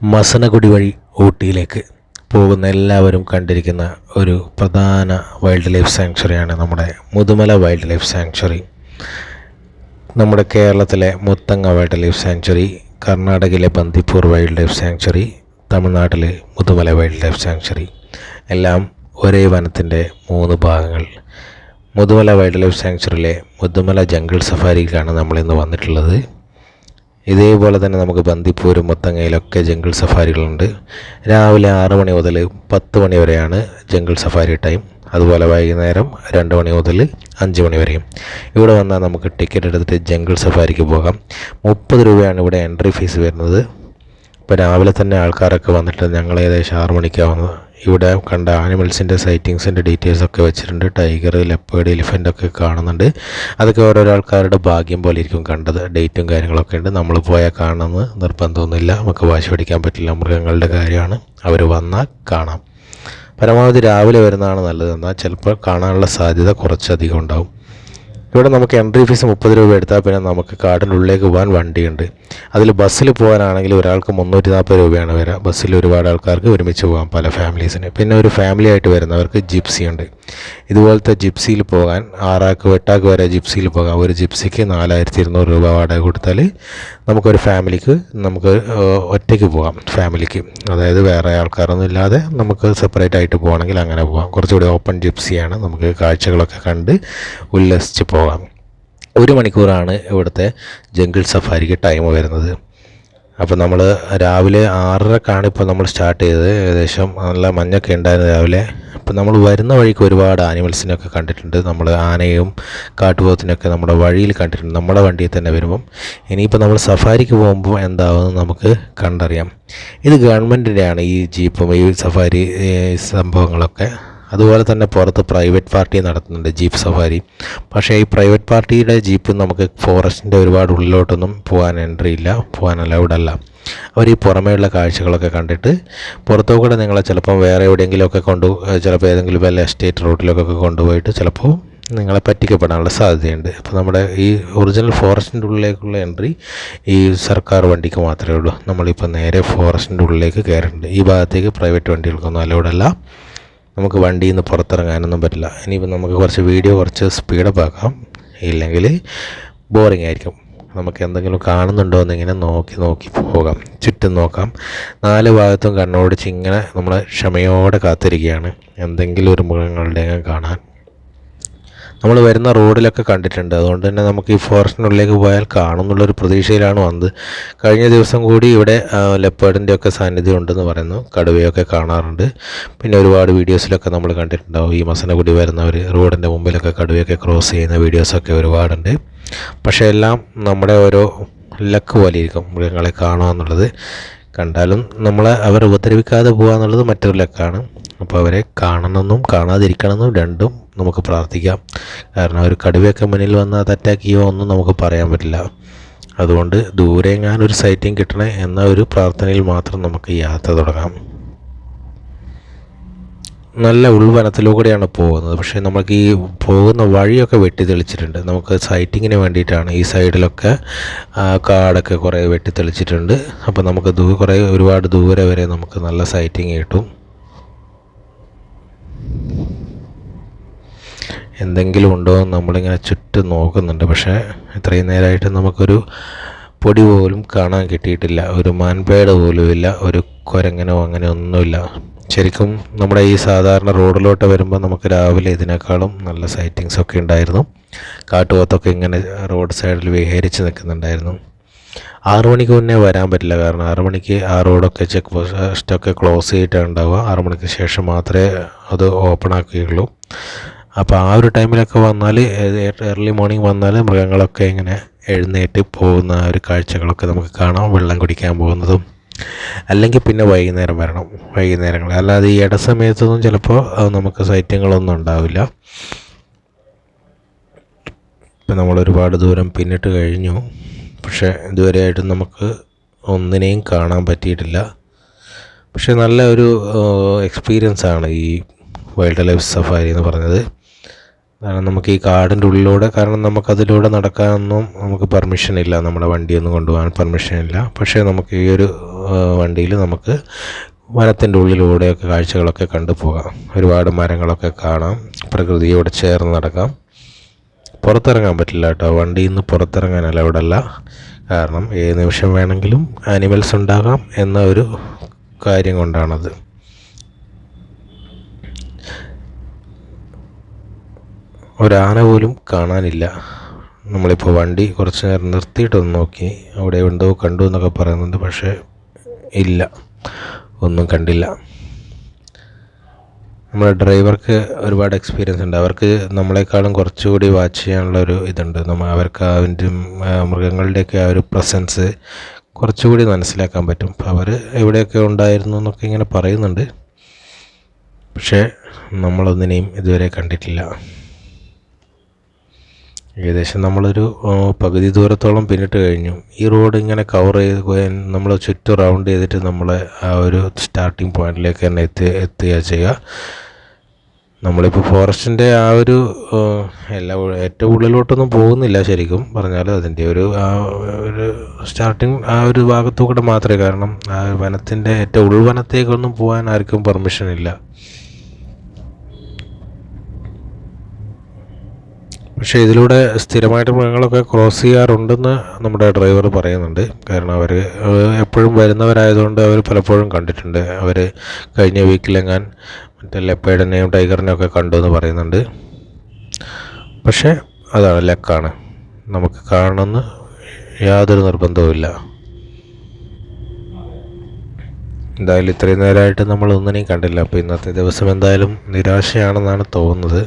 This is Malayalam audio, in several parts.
മസനഗുഡി വഴി ഊട്ടിയിലേക്ക് പോകുന്ന എല്ലാവരും കണ്ടിരിക്കുന്ന ഒരു പ്രധാന വൈൽഡ് ലൈഫ് സാങ്ച്വറിയാണ് നമ്മുടെ മുതുമല വൈൽഡ് ലൈഫ് സാങ്ച്വറി നമ്മുടെ കേരളത്തിലെ മുത്തങ്ങ വൈൽഡ് ലൈഫ് സാങ്ച്വറി കർണാടകയിലെ ബന്ദിപ്പൂർ വൈൽഡ് ലൈഫ് സാങ്ച്വറി തമിഴ്നാട്ടിലെ മുതുമല വൈൽഡ് ലൈഫ് സാങ്ച്വറി എല്ലാം ഒരേ വനത്തിന്റെ മൂന്ന് ഭാഗങ്ങൾ. മുതുമല വൈൽഡ് ലൈഫ് സാങ്ച്വറിയിലെ മുതുമല ജംഗിൾ സഫാരിയിലാണ് നമ്മളിന്ന് വന്നിട്ടുള്ളത്. ഇതേപോലെ തന്നെ നമുക്ക് ബന്ദിപ്പൂരും മുത്തങ്ങയിലൊക്കെ ജംഗിൾ സഫാരികളുണ്ട്. രാവിലെ ആറ് മണി മുതൽ പത്ത് മണി വരെയാണ് ജംഗിൾ സഫാരി ടൈം. അതുപോലെ വൈകുന്നേരം രണ്ട് മണി മുതൽ അഞ്ച് മണി വരെയും. ഇവിടെ വന്നാൽ നമുക്ക് ടിക്കറ്റ് എടുത്തിട്ട് ജംഗിൾ സഫാരിക്ക് പോകാം. മുപ്പത് രൂപയാണ് ഇവിടെ എൻട്രി ഫീസ് വരുന്നത്. ഇപ്പോൾ രാവിലെ തന്നെ ആൾക്കാരൊക്കെ വന്നിട്ട് ഞങ്ങൾ ഏകദേശം ആറ് മണിക്കാണ് വന്നത് ഇവിടെ കണ്ട ആനിമൽസിന്റെ സൈറ്റിങ്സിന്റെ ഡീറ്റെയിൽസ് ഒക്കെ വെച്ചിട്ടുണ്ട്. ടൈഗർ ലെപ്പേഡ് എലിഫന്റ് ഒക്കെ കാണുന്നുണ്ട്. അതൊക്കെ ഓരോരോ ആൾക്കാരുടെ ഭാഗ്യം പോലെ ഇരിക്കും കണ്ടത്. ഡേറ്റും കാര്യങ്ങളൊക്കെ ഉണ്ട്. നമ്മൾ പോയാൽ കാണുന്നത് നിർബന്ധമൊന്നുമില്ല. നമുക്ക് വാശി പിടിക്കാൻ പറ്റില്ല. മൃഗങ്ങളുടെ കാര്യമാണ്. അവർ വന്നാൽ കാണാം. പരമാവധി രാവിലെ വരുന്നതാണ് നല്ലത്. എന്നാൽ ചിലപ്പോൾ കാണാനുള്ള സാധ്യത കുറച്ചധികം ഉണ്ടാവും. ഇവിടെ നമുക്ക് എൻട്രി ഫീസ് മുപ്പത് രൂപ എടുത്താൽ പിന്നെ നമുക്ക് കാടിന്റെ ഉള്ളിലേക്ക് പോകാൻ വണ്ടിയുണ്ട്. അതിൽ ബസ്സിൽ പോകാനാണെങ്കിൽ ഒരാൾക്ക് മുന്നൂറ്റി നാൽപ്പത് രൂപയാണ് വരിക. ബസ്സിൽ ഒരുപാട് ആൾക്കാർക്ക് ഒരുമിച്ച് പോകാം പല ഫാമിലീസിന് പിന്നെ ഒരു ഫാമിലി ആയിട്ട് വരുന്നവർക്ക് ജിപ്സി ഉണ്ട്. ഇതുപോലത്തെ ജിപ്സിയിൽ പോകാൻ ആറാക്ക് എട്ടാക്ക് വരെ ജിപ്സിയിൽ പോകാം. ഒരു ജിപ്സിക്ക് നാലായിരത്തി ഇരുന്നൂറ് രൂപ വാടക കൊടുത്താൽ നമുക്കൊരു ഫാമിലിക്ക് നമുക്ക് ഒറ്റയ്ക്ക് പോകാം ഫാമിലിക്ക് അതായത് വേറെ ആൾക്കാരൊന്നും ഇല്ലാതെ നമുക്ക് സെപ്പറേറ്റ് ആയിട്ട് പോകണമെങ്കിൽ അങ്ങനെ പോകാം. കുറച്ചുകൂടി ഓപ്പൺ ജിപ്സിയാണ് നമുക്ക് കാഴ്ചകളൊക്കെ കണ്ട് ഉല്ലസിച്ച് പോകാം. ഒരു മണിക്കൂറാണ് ഇവിടുത്തെ ജംഗിൾ സഫാരിക്ക് ടൈം വരുന്നത്. അപ്പോൾ നമ്മൾ രാവിലെ ആറരക്കാണ് ഇപ്പോൾ നമ്മൾ സ്റ്റാർട്ട് ചെയ്തത്. ഏകദേശം നല്ല മഞ്ഞൊക്കെ ഉണ്ടായിരുന്നു രാവിലെ. അപ്പോൾ നമ്മൾ വരുന്ന വഴിക്ക് ഒരുപാട് ആനിമൽസിനൊക്കെ കണ്ടിട്ടുണ്ട്. നമ്മൾ ആനയും കാട്ടുപോത്തിനൊക്കെ നമ്മുടെ വഴിയിൽ കണ്ടിട്ടുണ്ട്. നമ്മുടെ വണ്ടിയിൽ തന്നെ വരുമ്പം. ഇനിയിപ്പോൾ നമ്മൾ സഫാരിക്ക് പോകുമ്പോൾ എന്താവുമെന്ന് നമുക്ക് കണ്ടറിയാം. ഇത് ഗവൺമെന്റിന്റെയാണ് ഈ ജീപ്പും ഈ സഫാരി സംഭവങ്ങളൊക്കെ. അതുപോലെ തന്നെ പുറത്ത് പ്രൈവറ്റ് പാർട്ടി നടത്തുന്നുണ്ട് ജീപ്പ് സഫാരി. പക്ഷേ ഈ പ്രൈവറ്റ് പാർട്ടിയുടെ ജീപ്പ് നമുക്ക് ഫോറസ്റ്റിന്റെ ഒരുപാട് ഉള്ളിലോട്ടൊന്നും പോകാൻ എൻട്രി ഇല്ല പോകാൻ അലൗഡ് അല്ല. അവർ ഈ പുറമേയുള്ള കാഴ്ചകളൊക്കെ കണ്ടിട്ട് പുറത്തുകൂടെ നിങ്ങളെ ചിലപ്പം വേറെ എവിടെയെങ്കിലുമൊക്കെ കൊണ്ടു ചിലപ്പോൾ ഏതെങ്കിലും വല്ല എസ്റ്റേറ്റ് റോഡിലൊക്കെ കൊണ്ടുപോയിട്ട് ചിലപ്പോൾ നിങ്ങളെ പറ്റിക്കപ്പെടാനുള്ള സാധ്യതയുണ്ട്. അപ്പോൾ നമ്മുടെ ഈ ഒറിജിനൽ ഫോറസ്റ്റിന്റെ ഉള്ളിലേക്കുള്ള എൻട്രി ഈ സർക്കാർ വണ്ടിക്ക് മാത്രമേ ഉള്ളൂ. നമ്മളിപ്പോൾ നേരെ ഫോറസ്റ്റിന്റെ ഉള്ളിലേക്ക് കയറിയിട്ടുണ്ട് ഈ ഭാഗത്തേക്ക് പ്രൈവറ്റ് വണ്ടികൾക്കൊന്നും അലൗഡ് അല്ല. നമുക്ക് വണ്ടിയിൽ നിന്ന് പുറത്തിറങ്ങാനൊന്നും പറ്റില്ല. ഇനിയിപ്പോൾ നമുക്ക് കുറച്ച് വീഡിയോ കുറച്ച് സ്പീഡപ്പ് ആക്കാം. ഇല്ലെങ്കിൽ ബോറിംഗ് ആയിരിക്കും. നമുക്ക് എന്തെങ്കിലും കാണുന്നുണ്ടോ എന്നിങ്ങനെ നോക്കി നോക്കി പോകാം. ചുറ്റും നോക്കാം. നാല് ഭാഗത്തും കണ്ണോടിച്ച് ഇങ്ങനെ നമ്മൾ ക്ഷമയോടെ കാത്തിരിക്കുകയാണ്. എന്തെങ്കിലും ഒരു മൃഗങ്ങളുടെ കാണാൻ. നമ്മൾ വരുന്ന റോഡിലൊക്കെ കണ്ടിട്ടുണ്ട്. അതുകൊണ്ട് തന്നെ നമുക്ക് ഈ ഫോറസ്റ്റിനുള്ളിലേക്ക് പോയാൽ കാണും എന്നുള്ളൊരു പ്രതീക്ഷയിലാണ് വന്നത്. കഴിഞ്ഞ ദിവസം കൂടി ഇവിടെ ലെപ്പേഡിന്റെ ഒക്കെ സാന്നിധ്യം ഉണ്ടെന്ന് പറയുന്നു. കടുവയൊക്കെ കാണാറുണ്ട്. പിന്നെ ഒരുപാട് വീഡിയോസിലൊക്കെ നമ്മൾ കണ്ടിട്ടുണ്ടാവും. ഈ മസനഗുടി വരുന്നവർ റോഡിന്റെ മുമ്പിലൊക്കെ കടുവയൊക്കെ ക്രോസ് ചെയ്യുന്ന വീഡിയോസൊക്കെ ഒരുപാടുണ്ട്. പക്ഷേ എല്ലാം നമ്മുടെ ഓരോ ലക്ക് പോലെ ഇരിക്കും മൃഗങ്ങളെ കാണുക എന്നുള്ളത്. കണ്ടാലും നമ്മളെ അവർ ഉപദ്രവിക്കാതെ പോകുക എന്നുള്ളത് മറ്റൊരു ലക്കാണ്. അപ്പോൾ അവരെ കാണണമെന്നും കാണാതിരിക്കണമെന്നും രണ്ടും നമുക്ക് പ്രാർത്ഥിക്കാം. കാരണം ഒരു കടുവയൊക്കെ മുന്നിൽ വന്ന് അത് അറ്റാക്ക് ചെയ്യുമോ ഒന്നും നമുക്ക് പറയാൻ പറ്റില്ല. അതുകൊണ്ട് ദൂരെ എങ്ങാനും ഒരു സൈറ്റിംഗ് കിട്ടണേ എന്ന ഒരു പ്രാർത്ഥനയിൽ മാത്രം നമുക്ക് യാത്ര തുടങ്ങാം. നല്ല ഉൾവനത്തിലൂടെയാണ് പോകുന്നത്. പക്ഷേ നമുക്ക് ഈ പോകുന്ന വഴിയൊക്കെ വെട്ടി തെളിച്ചിട്ടുണ്ട് നമുക്ക് സൈറ്റിങ്ങിന് വേണ്ടിയിട്ടാണ് ഈ സൈഡിലൊക്കെ കാടൊക്കെ കുറേ വെട്ടി തെളിച്ചിട്ടുണ്ട് അപ്പോൾ നമുക്ക് ദൂ കുറേ ഒരുപാട് ദൂരെ വരെ നമുക്ക് നല്ല സൈറ്റിങ് കിട്ടും. എന്തെങ്കിലും ഉണ്ടോ എന്ന് നമ്മളിങ്ങനെ ചുറ്റും നോക്കുന്നുണ്ട്. പക്ഷേ ഇത്രയും നേരമായിട്ട് നമുക്കൊരു പൊടി പോലും കാണാൻ കിട്ടിയിട്ടില്ല. ഒരു മാൻപേട് പോലും ഇല്ല ഒരു കുരങ്ങനോ അങ്ങനെ ഒന്നുമില്ല ശരിക്കും നമ്മുടെ ഈ സാധാരണ റോഡിലോട്ട് വരുമ്പോൾ നമുക്ക് രാവിലെ ഇതിനേക്കാളും നല്ല സൈറ്റിങ്സ് ഒക്കെ ഉണ്ടായിരുന്നു. കാട്ടുപോത്തൊക്കെ ഇങ്ങനെ റോഡ് സൈഡിൽ വിഹരിച്ച് നിൽക്കുന്നുണ്ടായിരുന്നു. ആറു മണിക്ക് മുന്നേ വരാൻ പറ്റില്ല. കാരണം ആറു മണിക്ക് ആ റോഡൊക്കെ ചെക്ക് പോസ്റ്റൊക്കെ ക്ലോസ് ചെയ്തിട്ടാണ് ഉണ്ടാവുക. ആറു മണിക്ക് ശേഷം മാത്രമേ അത് ഓപ്പൺ ആക്കുകയുള്ളൂ. അപ്പോൾ ആ ഒരു ടൈമിലൊക്കെ വന്നാൽ ഏർലി മോർണിംഗ് വന്നാൽ മൃഗങ്ങളൊക്കെ ഇങ്ങനെ എഴുന്നേറ്റ് പോകുന്ന ആ ഒരു കാഴ്ചകളൊക്കെ നമുക്ക് കാണാം. വെള്ളം കുടിക്കാൻ പോകുന്നതും അല്ലെങ്കിൽ പിന്നെ വൈകുന്നേരം വരണം. വൈകുന്നേരങ്ങൾ. അല്ലാതെ ഈ ഇടസമയത്തൊന്നും ചിലപ്പോൾ നമുക്ക് സൈറ്റങ്ങളൊന്നും ഉണ്ടാവില്ല. ഇപ്പം നമ്മൾ ഒരുപാട് ദൂരം പിന്നിട്ട് കഴിഞ്ഞു. പക്ഷേ ഇതുവരെയായിട്ടും നമുക്ക് ഒന്നിനെയും കാണാൻ പറ്റിയിട്ടില്ല. പക്ഷേ നല്ല ഒരു എക്സ്പീരിയൻസ് ആണ് ഈ വൈൽഡ് ലൈഫ് സഫാരി എന്ന് പറഞ്ഞത്. കാരണം നമുക്ക് ഈ കാടിന്റെ ഉള്ളിലൂടെ കാരണം നമുക്കതിലൂടെ നടക്കാനൊന്നും നമുക്ക് പെർമിഷൻ ഇല്ല. നമ്മുടെ വണ്ടിയൊന്നും കൊണ്ടുപോകാൻ പെർമിഷൻ ഇല്ല. പക്ഷേ നമുക്ക് ഈ ഒരു വണ്ടിയിൽ നമുക്ക് വനത്തിന്റെ ഉള്ളിലൂടെയൊക്കെ കാഴ്ചകളൊക്കെ കണ്ടു പോകാം. ഒരുപാട് മരങ്ങളൊക്കെ കാണാം. പ്രകൃതിയോട് ചേർന്ന് നടക്കാം. പുറത്തിറങ്ങാൻ പറ്റില്ല കേട്ടോ. വണ്ടിയിൽ നിന്ന് പുറത്തിറങ്ങാനല്ല അവിടെ അല്ല കാരണം ഏത് നിമിഷം വേണമെങ്കിലും ആനിമൽസ് ഉണ്ടാകാം എന്ന ഒരു കാര്യം കൊണ്ടാണത്. ഒരാന പോലും കാണാനില്ല. നമ്മളിപ്പോൾ വണ്ടി കുറച്ച് നേരം നിർത്തിയിട്ടൊന്ന് നോക്കി. അവിടെ ഉണ്ടോ കണ്ടു എന്നൊക്കെ പറയുന്നുണ്ട് പക്ഷേ ഇല്ല. ഒന്നും കണ്ടില്ല. നമ്മുടെ ഡ്രൈവർക്ക് ഒരുപാട് എക്സ്പീരിയൻസ് ഉണ്ട്. അവർക്ക് നമ്മളെക്കാളും കുറച്ചുകൂടി വാച്ച് ചെയ്യാനുള്ള ഒരു ഇതുണ്ട്. നമ്മൾ അവർക്ക് അതിന്റെ മൃഗങ്ങളുടെയൊക്കെ ആ ഒരു പ്രസൻസ് കുറച്ചുകൂടി മനസ്സിലാക്കാൻ പറ്റും. അവർ എവിടെയൊക്കെ ഉണ്ടായിരുന്നു എന്നൊക്കെ ഇങ്ങനെ പറയുന്നുണ്ട്. പക്ഷേ നമ്മളൊന്നിനെയും ഇതുവരെ കണ്ടിട്ടില്ല. ഏകദേശം നമ്മളൊരു പകുതി ദൂരത്തോളം പിന്നിട്ട് കഴിഞ്ഞു. ഈ റോഡ് ഇങ്ങനെ കവർ ചെയ്ത് നമ്മൾ ചുറ്റും റൗണ്ട് ചെയ്തിട്ട് നമ്മളെ ആ ഒരു സ്റ്റാർട്ടിങ് പോയിന്റിലേക്ക് തന്നെ എത്തി എത്തുക ചെയ്യുക. നമ്മളിപ്പോൾ ഫോറസ്റ്റിന്റെ ആ ഒരു എല്ലാ ഏറ്റവും ഉള്ളിലോട്ടൊന്നും പോകുന്നില്ല ശരിക്കും പറഞ്ഞാൽ അതിന്റെ ഒരു ആ ഒരു സ്റ്റാർട്ടിങ് ആ ഒരു ഭാഗത്തുകൂടെ മാത്രമേ കാരണം ആ വനത്തിന്റെ ഏറ്റവും ഉൾവനത്തേക്കൊന്നും പോകാൻ ആർക്കും പെർമിഷൻ ഇല്ല. പക്ഷേ ഇതിലൂടെ സ്ഥിരമായിട്ട് മൃഗങ്ങളൊക്കെ ക്രോസ് ചെയ്യാറുണ്ടെന്ന് നമ്മുടെ ഡ്രൈവർ പറയുന്നുണ്ട്. കാരണം അവർ എപ്പോഴും വരുന്നവരായതുകൊണ്ട് അവർ പലപ്പോഴും കണ്ടിട്ടുണ്ട്. അവർ കഴിഞ്ഞ വീക്കിലെങ്ങാൻ മറ്റേ ലെപ്പേഡിനെയും ടൈഗറിനെയും ഒക്കെ കണ്ടു എന്ന് പറയുന്നുണ്ട്. പക്ഷേ അതാണ് ലക്കാണ്. നമുക്ക് കാണണമെന്ന് യാതൊരു നിർബന്ധവുമില്ല എന്തായാലും ഇത്രയും നേരമായിട്ട് നമ്മൾ ഒന്നിനെയും കണ്ടില്ല. അപ്പോൾ ഇന്നത്തെ ദിവസം എന്തായാലും നിരാശയാണെന്നാണ് തോന്നുന്നത്.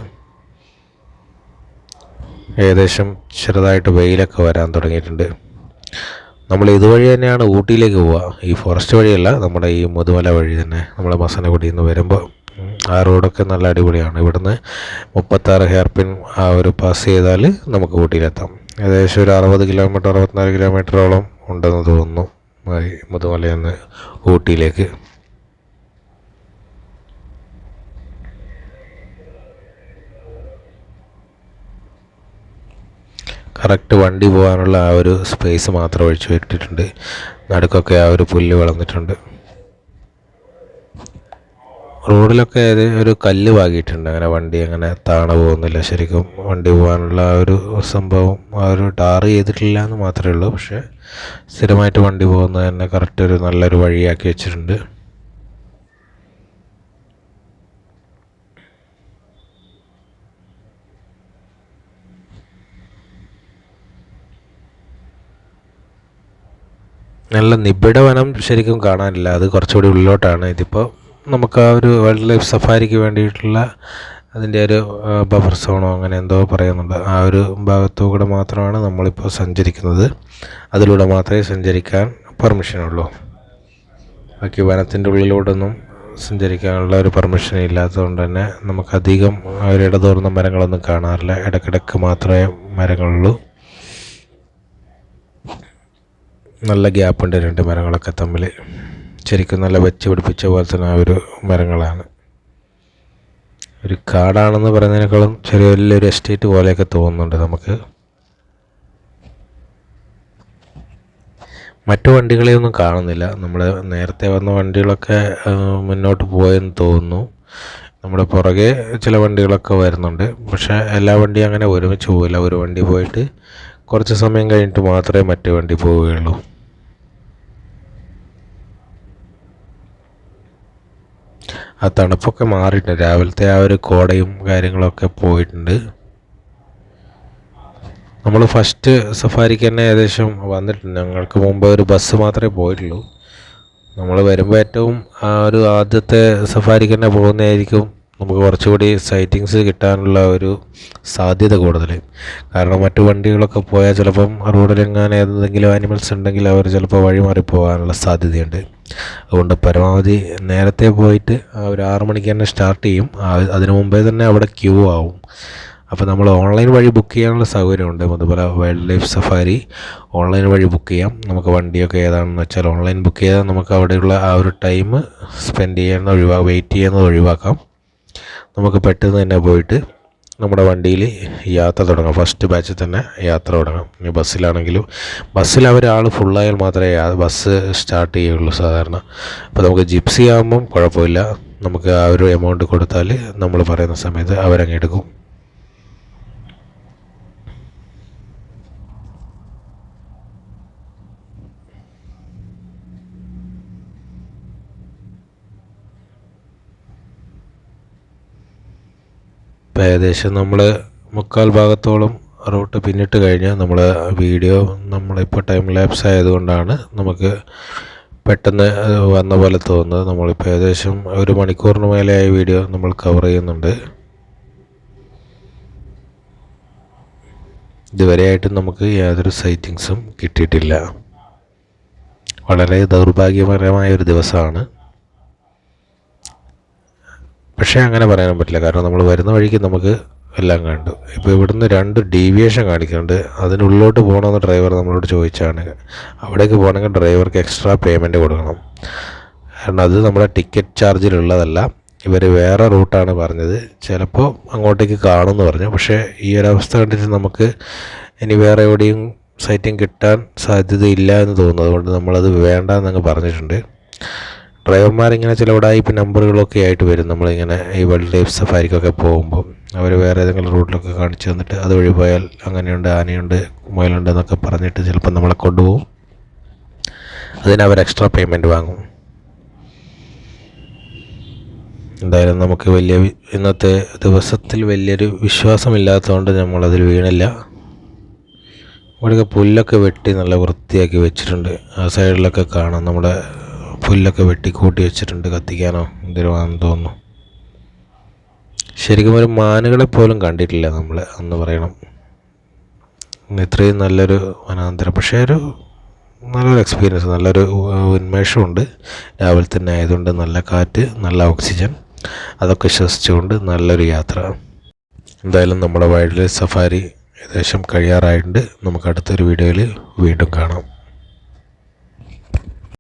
ഏകദേശം ചെറുതായിട്ട് വെയിലൊക്കെ വരാൻ തുടങ്ങിയിട്ടുണ്ട്. നമ്മൾ ഇതുവഴി തന്നെയാണ് ഊട്ടിയിലേക്ക് പോവുക. ഈ ഫോറസ്റ്റ് വഴിയല്ല നമ്മുടെ ഈ മുതുമല വഴി തന്നെ നമ്മൾ മസനഗുഡിയിൽ നിന്ന് വരുമ്പോൾ ആ റോഡൊക്കെ നല്ല അടിപൊളിയാണ്. ഇവിടുന്ന് മുപ്പത്താറ് ഹെയർപിൻ ആ ഒരു പാസ് ചെയ്താൽ നമുക്ക് ഊട്ടിയിലെത്താം. ഏകദേശം ഒരു അറുപത് കിലോമീറ്റർ അറുപത്തിനാല് കിലോമീറ്ററോളം ഉണ്ടെന്ന് തോന്നുന്നു മുതുമലയിൽ നിന്ന് ഊട്ടിയിലേക്ക്. കറക്റ്റ് വണ്ടി പോകാനുള്ള ആ ഒരു സ്പേസ് മാത്രം ഒഴിച്ചു വിട്ടിട്ടുണ്ട്. നടുക്കൊക്കെ ആ ഒരു പുല്ല് വളർന്നിട്ടുണ്ട്. റോഡിലൊക്കെ ഒരു കല്ല് വാങ്ങിയിട്ടുണ്ട്. അങ്ങനെ വണ്ടി അങ്ങനെ താണ പോകുന്നില്ല. ശരിക്കും വണ്ടി പോകാനുള്ള ആ ഒരു സംഭവം ആ ഒരു ടാർ ചെയ്തിട്ടില്ല എന്ന് മാത്രമേ ഉള്ളൂ. പക്ഷേ സ്ഥിരമായിട്ട് വണ്ടി പോകുന്നത് തന്നെ കറക്റ്റ് ഒരു നല്ലൊരു വഴിയാക്കി വെച്ചിട്ടുണ്ട്. നല്ല നിബിഡ വനം ശരിക്കും കാണാനില്ല. അത് കുറച്ചുകൂടി ഉള്ളിലോട്ടാണ്. ഇതിപ്പോൾ നമുക്ക് ആ ഒരു വൈൽഡ് ലൈഫ് സഫാരിക്ക് വേണ്ടിയിട്ടുള്ള അതിന്റെ ഒരു ബഫർ സോണോ അങ്ങനെ എന്തോ പറയുന്നുണ്ട്. ആ ഒരു ഭാഗത്തുകൂടെ മാത്രമാണ് നമ്മളിപ്പോൾ സഞ്ചരിക്കുന്നത്. അതിലൂടെ മാത്രമേ സഞ്ചരിക്കാൻ പെർമിഷൻ ഉള്ളൂ. ബാക്കി വനത്തിന്റെ ഉള്ളിലൂടെയൊന്നും സഞ്ചരിക്കാനുള്ള ഒരു പെർമിഷൻ ഇല്ലാത്തതുകൊണ്ട് തന്നെ നമുക്കധികം ഒരു ഇടതോർന്ന മരങ്ങളൊന്നും കാണാറില്ല. ഇടയ്ക്കിടയ്ക്ക് മാത്രമേ മരങ്ങളുള്ളൂ. നല്ല ഗ്യാപ്പുണ്ട് രണ്ട് മരങ്ങളൊക്കെ തമ്മിൽ ശരിക്കും നല്ല വെച്ച് പിടിപ്പിച്ച പോലെ തന്നെ ആ ഒരു മരങ്ങളാണ്. ഒരു കാടാണെന്ന് പറയുന്നതിനേക്കാളും ചെറിയ വലിയൊരു എസ്റ്റേറ്റ് പോലെയൊക്കെ തോന്നുന്നുണ്ട് നമുക്ക്. മറ്റു വണ്ടികളെയൊന്നും കാണുന്നില്ല. നമ്മൾ നേരത്തെ വന്ന വണ്ടികളൊക്കെ മുന്നോട്ട് പോയെന്ന് തോന്നുന്നു. നമ്മുടെ പുറകെ ചില വണ്ടികളൊക്കെ വരുന്നുണ്ട്. പക്ഷേ എല്ലാ വണ്ടിയും അങ്ങനെ ഒരുമിച്ച് പോവില്ല. ഒരു വണ്ടി പോയിട്ട് കുറച്ച് സമയം കഴിഞ്ഞിട്ട് മാത്രമേ മറ്റു വണ്ടി പോവുകയുള്ളൂ. ആ തണുപ്പൊക്കെ മാറിയിട്ടുണ്ട്. രാവിലത്തെ ആ ഒരു കോടയും കാര്യങ്ങളൊക്കെ പോയിട്ടുണ്ട്. നമ്മൾ ഫസ്റ്റ് സഫാരിക്ക് തന്നെ ഏകദേശം വന്നിട്ടുണ്ട്. ഞങ്ങൾക്ക് മുമ്പ് ഒരു ബസ് മാത്രമേ പോയിട്ടുള്ളൂ. നമ്മൾ വരുമ്പോൾ ഏറ്റവും ആ ഒരു ആദ്യത്തെ സഫാരിക്ക് തന്നെ പോകുന്നതായിരിക്കും നമുക്ക് കുറച്ചുകൂടി സൈറ്റിങ്സ് കിട്ടാനുള്ള ഒരു സാധ്യത കൂടുതൽ കാരണം മറ്റു വണ്ടികളൊക്കെ പോയാൽ ചിലപ്പം റോഡിലെങ്ങാനും ഏതെങ്കിലും ആനിമൽസ് ഉണ്ടെങ്കിൽ അവർ ചിലപ്പോൾ വഴിമാറി പോകാനുള്ള സാധ്യതയുണ്ട്. അതുകൊണ്ട് പരമാവധി നേരത്തെ പോയിട്ട് ഒരു ആറു മണിക്ക് തന്നെ സ്റ്റാർട്ട് ചെയ്യും. അതിനു മുമ്പേ തന്നെ അവിടെ ക്യൂ ആവും. അപ്പോൾ നമ്മൾ ഓൺലൈൻ വഴി ബുക്ക് ചെയ്യാനുള്ള സൗകര്യമുണ്ട്. അതുപോലെ വൈൽഡ് ലൈഫ് സഫാരി ഓൺലൈൻ വഴി ബുക്ക് ചെയ്യാം. നമുക്ക് വണ്ടിയൊക്കെ ഏതാണെന്ന് വെച്ചാൽ ഓൺലൈൻ ബുക്ക് ചെയ്താൽ നമുക്ക് അവിടെയുള്ള ആ ഒരു ടൈം സ്പെൻഡ് ചെയ്യുന്ന ഒഴിവാ വെയിറ്റ് ചെയ്യുന്നത് ഒഴിവാക്കാം. നമുക്ക് പെട്ടെന്ന് തന്നെ പോയിട്ട് നമ്മുടെ വണ്ടിയിൽ യാത്ര തുടങ്ങാം. ഫസ്റ്റ് ബാച്ചിൽ തന്നെ യാത്ര തുടങ്ങാം. ഇനി ബസ്സിലാണെങ്കിലും ബസ്സിൽ അവർ ആൾ ഫുള്ളായാൽ മാത്രമേ ബസ് സ്റ്റാർട്ട് ചെയ്യുള്ളൂ സാധാരണ. അപ്പോൾ നമുക്ക് ജിപ്സി ആകുമ്പം കുഴപ്പമില്ല. നമുക്ക് ആ ഒരു എമൗണ്ട് കൊടുത്താൽ നമ്മൾ പറയുന്ന സമയത്ത് അവരങ്ങ് ഏകദേശം നമ്മൾ മുക്കാൽ ഭാഗത്തോളം റൂട്ട് പിന്നിട്ട് കഴിഞ്ഞാൽ നമ്മൾ വീഡിയോ നമ്മളിപ്പോൾ ടൈം ലാപ്സ് ആയതുകൊണ്ടാണ് നമുക്ക് പെട്ടെന്ന് വന്ന പോലെ തോന്നുന്നത്. നമ്മളിപ്പോൾ ഏകദേശം ഒരു മണിക്കൂറിന് മേലെയായ വീഡിയോ നമ്മൾ കവർ ചെയ്യുന്നുണ്ട്. ഇതുവരെയായിട്ടും നമുക്ക് യാതൊരു സൈറ്റിങ്സും കിട്ടിയിട്ടില്ല. വളരെ ദൗർഭാഗ്യപരമായ ഒരു ദിവസമാണ്. പക്ഷേ അങ്ങനെ പറയാൻ പറ്റില്ല. കാരണം നമ്മൾ വരുന്ന വഴിക്ക് നമുക്ക് എല്ലാം കണ്ടു. ഇപ്പോൾ ഇവിടുന്ന് രണ്ട് ഡീവിയേഷൻ കാണിക്കുന്നുണ്ട്. അതിനുള്ളിലോട്ട് പോകണമെന്ന് ഡ്രൈവർ നമ്മളോട് ചോദിച്ചാണ്. അവിടേക്ക് പോകണമെങ്കിൽ ഡ്രൈവർക്ക് എക്സ്ട്രാ പേയ്മെന്റ് കൊടുക്കണം. കാരണം അത് നമ്മുടെ ടിക്കറ്റ് ചാർജിലുള്ളതല്ല ഇവർ വേറെ റൂട്ടാണ് പറഞ്ഞത്. ചിലപ്പോൾ അങ്ങോട്ടേക്ക് കാണുമെന്ന് പറഞ്ഞു. പക്ഷേ ഈ ഒരു അവസ്ഥ കണ്ടിട്ട് നമുക്ക് ഇനി വേറെ എവിടെയും സൈറ്റിംഗ് കിട്ടാൻ സാധ്യതയില്ല എന്ന് തോന്നുന്നു. അതുകൊണ്ട് നമ്മളത് വേണ്ട എന്നങ്ങ് പറഞ്ഞിട്ടുണ്ട്. ഡ്രൈവർമാരിങ്ങനെ ചില ഉടായ്പ നമ്പറുകളൊക്കെ ആയിട്ട് വരും. നമ്മളിങ്ങനെ ഈ വൈൽഡ് ലൈഫ് സഫാരിക്കൊക്കെ പോകുമ്പോൾ അവർ വേറെ ഏതെങ്കിലും റൂട്ടിലൊക്കെ കാണിച്ചു തന്നിട്ട് അതുവഴി പോയാൽ അങ്ങനെയുണ്ട് ആനയുണ്ട് മുയലുണ്ട് എന്നൊക്കെ പറഞ്ഞിട്ട് ചിലപ്പോൾ നമ്മളെ കൊണ്ടുപോകും. അതിന് അവർ എക്സ്ട്രാ പേയ്മെന്റ് വാങ്ങും. എന്തായാലും നമുക്ക് വലിയ ഇന്നത്തെ ദിവസത്തിൽ വലിയൊരു വിശ്വാസമില്ലാത്തതുകൊണ്ട് നമ്മളതിൽ വീണില്ല. ഇവിടെയൊക്കെ പുല്ലൊക്കെ വെട്ടി നല്ല വൃത്തിയാക്കി വെച്ചിട്ടുണ്ട്. ആ സൈഡിലൊക്കെ കാണാം. നമ്മുടെ പുല്ലൊക്കെ വെട്ടി കൂട്ടി വെച്ചിട്ടുണ്ട് കത്തിക്കാനോ? ആണെന്ന് തോന്നുന്നു. ശരിക്കും ഒരു മാനുകളെ പോലും കണ്ടിട്ടില്ല നമ്മൾ എന്ന് പറയണം. ഇത്രയും നല്ലൊരു വനാന്തരം. പക്ഷേ ഒരു നല്ലൊരു എക്സ്പീരിയൻസ് നല്ലൊരു ഉന്മേഷമുണ്ട്. രാവിലെ തന്നെ ആയതുകൊണ്ട് നല്ല കാറ്റ് നല്ല ഓക്സിജൻ അതൊക്കെ ശ്വസിച്ചുകൊണ്ട് നല്ലൊരു യാത്ര. എന്തായാലും നമ്മുടെ വൈൽഡ് ലൈഫ് സഫാരി ഏകദേശം കഴിയാറായിട്ടുണ്ട്. നമുക്ക് അടുത്തൊരു വീഡിയോയിൽ വീണ്ടും കാണാം.